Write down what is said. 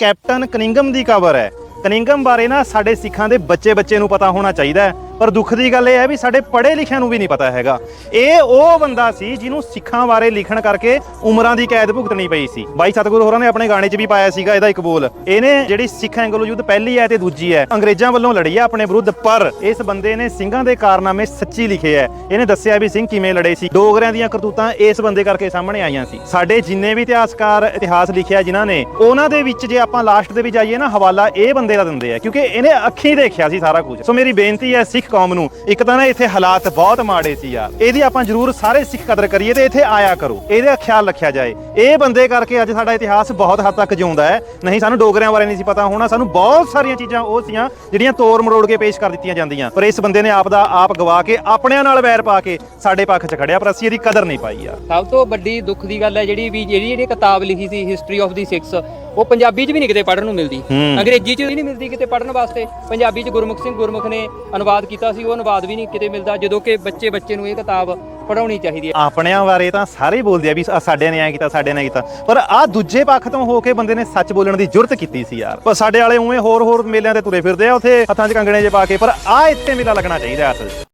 Captain Cunningham ਦੀ cover ਹੈ। Cunningham ਬਾਰੇ ਨਾ ਸਾਡੇ ਸਿੱਖਾਂ ਦੇ ਬੱਚੇ ਬੱਚੇ ਨੂੰ ਪਤਾ ਹੋਣਾ ਚਾਹੀਦਾ ਪਰ ਦੁੱਖ ਦੀ ਗੱਲ ਇਹ ਹੈ ਵੀ ਸਾਡੇ ਪੜ੍ਹੇ ਲਿਖਿਆਂ ਨੂੰ ਵੀ ਨਹੀਂ ਪਤਾ ਹੈਗਾ। ਇਹ ਉਹ ਬੰਦਾ ਸੀ ਜਿਹਨੂੰ ਸਿੱਖਾਂ ਬਾਰੇ ਲਿਖਣ ਕਰਕੇ ਉਮਰਾਂ ਦੀ ਕੈਦ ਭੁਗਤਣੀ ਪਈ ਸੀ। ਬਾਈ ਸਤਗੁਰੂ ਹੋਰਾਂ ਨੇ ਆਪਣੇ ਗਾਣੇ 'ਚ ਵੀ ਪਾਇਆ ਸੀਗਾ ਇਹਦਾ ਇੱਕ ਬੋਲ। ਇਹਨੇ ਜਿਹੜੀ ਸਿੱਖ ਐਂਗਲੋ ਯੁੱਧ ਪਹਿਲੀ ਹੈ ਤੇ ਦੂਜੀ ਹੈ। ਅੰਗਰੇਜ਼ਾਂ ਵੱਲੋਂ ਲੜੀ ਹੈ ਆਪਣੇ ਵਿਰੁੱਧ, ਪਰ ਇਸ ਬੰਦੇ ਨੇ ਸਿੰਘਾਂ ਦੇ ਕਾਰਨਾਮੇ ਸੱਚੀ ਲਿਖੇ ਹੈ। ਇਹਨੇ ਦੱਸਿਆ ਵੀ ਸਿੰਘ ਕਿਵੇਂ ਲੜੇ ਸੀ। ਡੋਗਰਿਆਂ ਦੀਆਂ ਕਰਤੂਤਾਂ ਇਸ ਬੰਦੇ ਕਰਕੇ ਸਾਹਮਣੇ ਆਈਆਂ ਸੀ। ਸਾਡੇ ਜਿੰਨੇ ਵੀ ਇਤਿਹਾਸਕਾਰ ਇਤਿਹਾਸ ਲਿਖਿਆ ਜਿਨ੍ਹਾਂ ਨੇ, ਉਹਨਾਂ ਦੇ ਵਿੱਚ ਜੇ ਆਪਾਂ ਲਾਸਟ ਦੇ ਵਿੱਚ ਜਾਈਏ ਨਾ, ਹਵਾਲਾ ਇਹ ਬੰਦੇ ਦਾ ਦਿੰਦੇ ਆ। ਕਿਉਂਕਿ ਇਹਨੇ ਅੱਖੀਂ ਦੇਖਿਆ ਸੀ ਸਾਰਾ ਕੁਝ। ਸੋ ਮੇਰੀ ਬੇਨਤੀ ਹੈ ਸਿੱਖ ਕੌਮ ਨੂੰ, ਇੱਕ ਤਾਂ ਨਾ ਇੱਥੇ ਹਾਲਾਤ ਬਹੁਤ ਮਾੜੇ ਸੀ ਯਾਰ ਇਹਦੀ ਆਪਾਂ ਜ਼ਰੂਰ ਸਾਰੇ ਸਿੱਖ ਕਦਰ ਕਰੀਏ ਤੇ ਇੱਥੇ ਆਇਆ ਕਰੋ। ਇਹਦਾ ਖਿਆਲ ਰੱਖਿਆ ਜਾਏ। ਇਹ ਬੰਦੇ ਕਰਕੇ ਅੱਜ ਸਾਡਾ ਇਤਿਹਾਸ ਬਹੁਤ ਹੱਦ ਤੱਕ ਜਿਉਂਦਾ ਹੈ। ਨਹੀਂ, ਸਾਨੂੰ ਡੋਗਰਿਆਂ ਬਾਰੇ ਨਹੀਂ ਸੀ ਪਤਾ ਹੋਣਾ। ਸਾਨੂੰ ਬਹੁਤ ਸਾਰੀਆਂ ਚੀਜ਼ਾਂ ਉਹ ਸੀਆਂ, ਜਿਹੜੀਆਂ ਤੋੜ ਮਰੋੜ ਕੇ ਪੇਸ਼ ਕਰ ਦਿੱਤੀਆਂ ਜਾਂਦੀਆਂ। ਪਰ ਇਸ ਬੰਦੇ ਨੇ ਆਪ ਦਾ ਆਪ ਗਵਾ ਕੇ, ਆਪਣਿਆਂ ਨਾਲ ਵੈਰ ਪਾ ਕੇ ਸਾਡੇ ਪੱਖ 'ਚ ਖੜਿਆ, ਪਰ ਅਸੀਂ ਇਹਦੀ ਕਦਰ ਨਹੀਂ ਪਾਈ ਯਾਰ ਸਭ ਤੋਂ ਵੱਡੀ ਦੁੱਖ ਦੀ ਗੱਲ ਹੈ ਜਿਹੜੀ ਵੀ ਜਿਹੜੀ ਜਿਹੜੀ ਕਿਤਾਬ ਲਿਖੀ ਸੀ ਹਿਸਟਰੀ ਆਫ ਦੀ ਸਿਕਸ ਉਹ ਪੰਜਾਬੀ 'ਚ ਵੀ ਨਹੀਂ ਕਿਤੇ ਪੜ੍ਹਨ ਨੂੰ ਮਿਲਦੀ। ਅੰਗਰੇਜ਼ੀ 'ਚ ਵੀ ਨਹੀਂ ਮਿਲਦੀ ਕਿਤੇ ਪੜ੍ਹਨ ਵਾਸਤੇ। ਪੰਜਾਬੀ 'ਚ ਗੁਰਮੁਖ ਸਿੰਘ ਗੁਰਮੁਖ ਨੇ ਅਨੁਵਾਦ ਕੀਤਾ ਸੀ ਉਹ ਅਨੁਵਾਦ ਵੀ ਨਹੀਂ ਕਿਤੇ ਮਿਲਦਾ ਜਦੋਂ ਕਿ ਬੱਚੇ ਬੱਚੇ ਨੂੰ ਇਹ ਕਿਤਾਬ ਪੜ੍ਹਾਉਣੀ ਚਾਹੀਦੀ ਹੈ। ਆਪਣਿਆਂ ਬਾਰੇ ਤਾਂ ਸਾਰੇ ਬੋਲਦੇ ਆ ਵੀ ਸਾਡੇ ਨੇ ਐ ਕੀਤਾ ਸਾਡੇ ਨੇ ਕੀਤਾ। ਪਰ ਆ ਦੂਜੇ ਪੱਖ ਤੋਂ ਹੋ ਕੇ ਬੰਦੇ ਨੇ ਸੱਚ ਬੋਲਣ ਦੀ ਜੁਰਤ ਕੀਤੀ ਸੀ ਯਾਰ। ਪਰ ਸਾਡੇ ਵਾਲੇ ਉਵੇਂ ਹੋਰ ਹੋਰ ਮੇਲਿਆਂ ਤੇ ਤੁਰੇ ਫਿਰਦੇ ਆ ਉੱਥੇ ਹੱਥਾਂ 'ਚ ਕੰਗਣੇ ਜੇ ਪਾ ਕੇ ਪਰ ਆ ਇੱਥੇ ਮੇਲਾ ਲੱਗਣਾ ਚਾਹੀਦਾ ਅਸਲ 'ਚ।